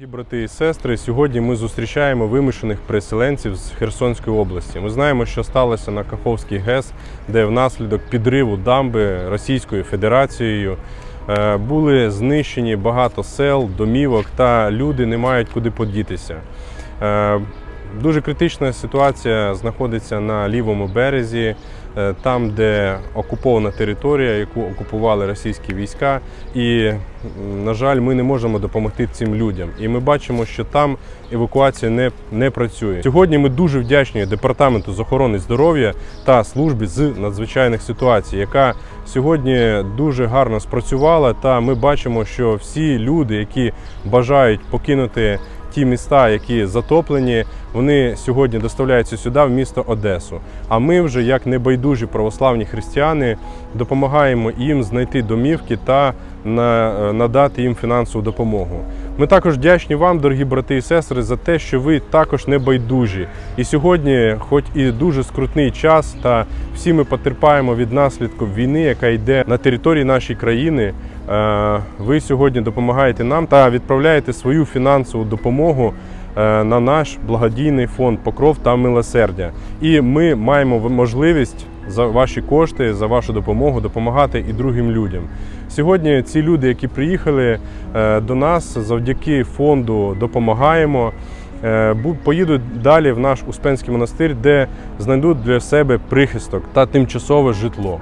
Дорогі брати і сестри, сьогодні ми зустрічаємо вимушених переселенців з Херсонської області. Ми знаємо, що сталося на Каховській ГЕС, де внаслідок підриву дамби Російською Федерацією е, були знищені багато сел, домівок, та люди не мають куди подітися. Дуже критична ситуація знаходиться на лівому березі, е, там, де окупована територія, яку окупували російські війська. І, на жаль, ми не можемо допомогти цим людям. І ми бачимо, що там евакуація не, не працює. Сьогодні ми дуже вдячні департаменту з охорони здоров'я та службі з надзвичайних ситуацій, яка сьогодні дуже гарно спрацювала. Та ми бачимо, що всі люди, які бажають покинути ті міста, які затоплені, вони сьогодні доставляються сюди, в місто Одесу. А ми вже, як небайдужі православні християни, допомагаємо їм знайти домівки та е, надати їм фінансову допомогу. Ми також вдячні вам, дорогі брати і сестри, за те, що ви також не байдужі. І сьогодні, хоч і дуже скрутний час, та всі ми потерпаємо від наслідків війни, яка йде на території нашої країни. Е, Ви сьогодні допомагаєте нам та відправляєте свою фінансову допомогу е, на наш благодійний фонд Покров та милосердя. І ми маємо можливість за ваші кошти, за вашу допомогу допомагати і другим людям. Сьогодні ці люди, які приїхали е, до нас, завдяки фонду допомагаємо. Поїдуть далі в наш Успенський монастир, де знайдуть для себе прихисток та тимчасове житло.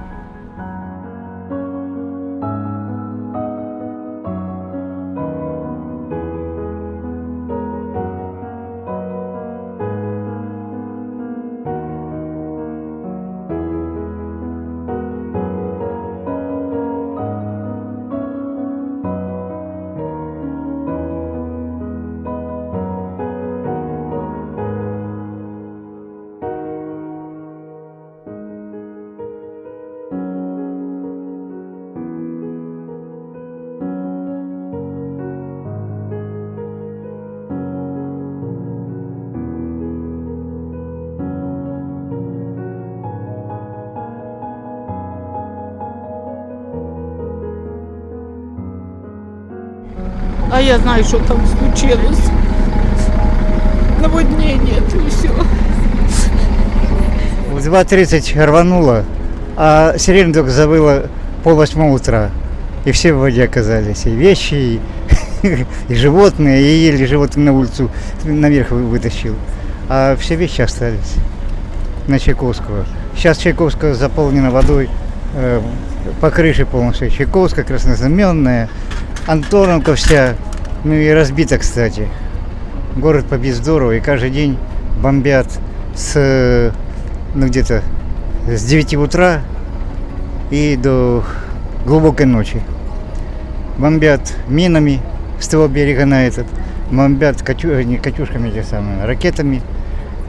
А я знаю, что там случилось. Наводнение, и все. В 2.30 рвануло, а сирена только завыла пол восьмого утра. И все в воде оказались. И вещи, и, и животные. И еле животных на улицу наверх вы- вытащил. А все вещи остались на Чайковского. Сейчас Чайковского заполнена водой э, по крыше полностью. Чайковская, Краснознаменная, Антоновка вся. Ну и разбита, кстати. Город побит здорово, и каждый день бомбят с э, ну где-то с 9 утра и до глубокой ночи. Бомбят минами с того берега на этот, бомбят катю, не катюшками те самыми, ракетами.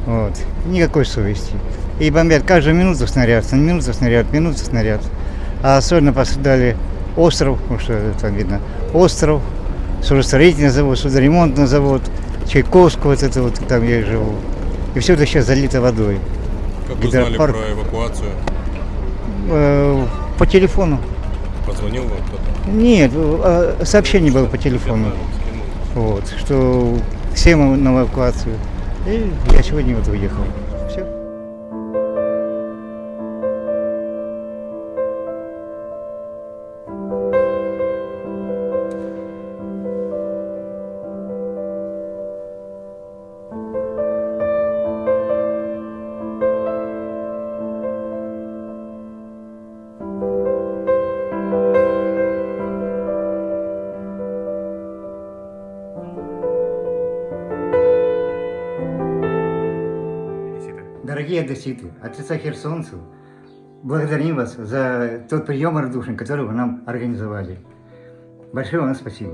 Вот. Никакой совести. И бомбят каждую минуту снаряд, минуту снаряд, минуту снаряд. А особенно пострадали остров, ну что там видно, остров, судостроительный завод, судоремонтный завод, Чайковского, вот это вот, там я и живу. И все это сейчас залито водой. Как Гидропарк. про евакуацію? Э, по телефону. Позвонив вам хтось? Нет, э, сообщение было по телефону. Вот, что все мы на эвакуацию. И я сегодня вот уехал. Дорогие одесситы, от лица херсонцев, благодарим вас за тот прием радушный, который вы нам организовали. Большое вам спасибо.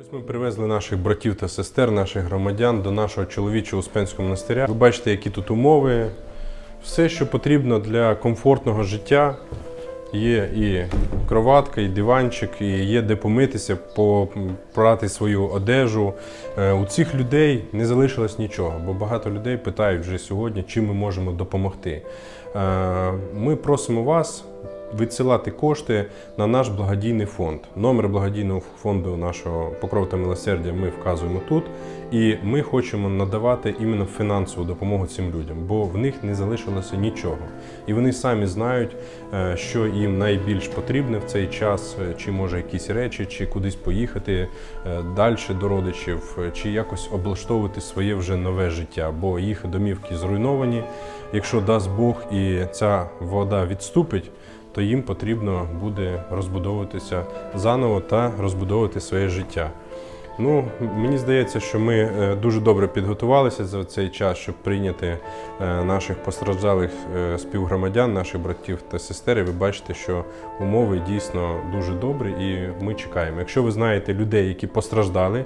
Ось ми привезли наших братів та сестер, наших громадян до нашого чоловічого Успенського монастиря. Ви бачите, які тут умови. Все, що потрібно для комфортного життя. Є і кроватка, і диванчик, і є де помитися, попрати свою одежу. Е, У цих людей не залишилось нічого, бо багато людей питають вже сьогодні, чим ми можемо допомогти. Е, Ми просимо вас відсилати кошти на наш благодійний фонд. Номер благодійного фонду нашого покров та милосердя ми вказуємо тут. І ми хочемо надавати іменно фінансову допомогу цим людям, бо в них не залишилося нічого. І вони самі знають, е, що їм найбільш потрібне в цей час, е, чи може якісь речі, чи кудись поїхати далі до родичів, е, чи якось облаштовувати своє вже нове життя, бо їх домівки зруйновані. Якщо дасть Бог і ця вода відступить, то їм потрібно буде розбудовуватися заново та розбудовувати своє життя. Ну, мені здається, що ми е, дуже добре підготувалися за цей час, щоб прийняти е, наших постраждалих е, співгромадян, наших братів та сестер. І ви бачите, що умови дійсно дуже добрі, і ми чекаємо. Якщо ви знаєте людей, які постраждали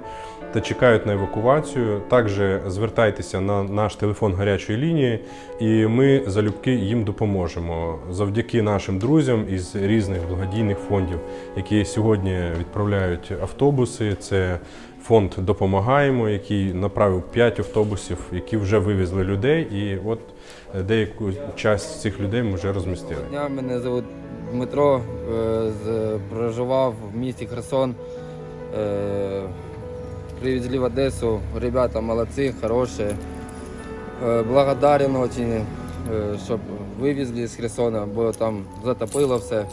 та чекають на евакуацію, також звертайтеся на наш телефон гарячої лінії, і ми залюбки їм допоможемо завдяки нашим друзям із різних благодійних фондів, які сьогодні відправляють автобуси. Це фонд Допомагаємо, який направив 5 автобусів, які вже вивезли людей. І от е, деяку часть цих людей ми вже розмістили. Дня мене звуть Дмитро, е, проживав в місті Херсон. Е, Привезли в Одесу. Ребята молодці, хороші. Благодарен очень, щоб вивезли з Херсона, бо там затопило все.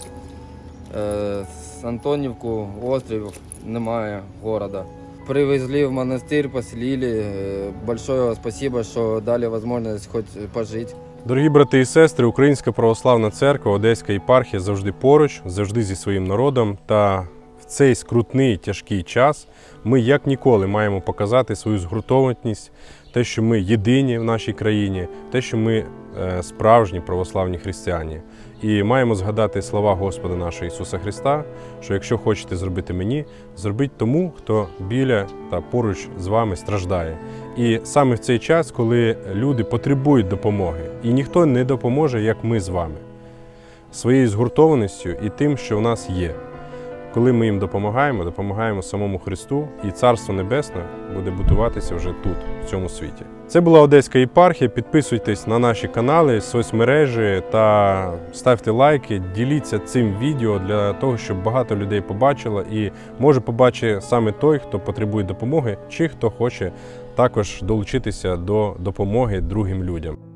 Е, З Антонівку, острів, немає города. Привезли в монастир, поселили. Е, Большое спасибо, що дали можливість хоч пожити. Дорогі брати і сестри, Українська православна церква, Одеська єпархія завжди поруч, завжди зі своїм народом. Та в цей скрутний тяжкий час ми як ніколи маємо показати свою згуртованість, те, що ми єдині в нашій країні, те, що ми справжні православні християни. І маємо згадати слова Господа нашого Ісуса Христа, що якщо хочете зробити мені, зробіть тому, хто біля та поруч з вами страждає. І саме в цей час, коли люди потребують допомоги, і ніхто не допоможе, як ми з вами, своєю згуртованістю і тим, що в нас є. Коли ми їм допомагаємо, допомагаємо самому Христу, і Царство Небесне буде будуватися вже тут, в цьому світі. Це була Одеська єпархія. Підписуйтесь на наші канали, соцмережі та ставте лайки, діліться цим відео для того, щоб багато людей побачило і може побачить саме той, хто потребує допомоги, чи хто хоче також долучитися до допомоги другим людям.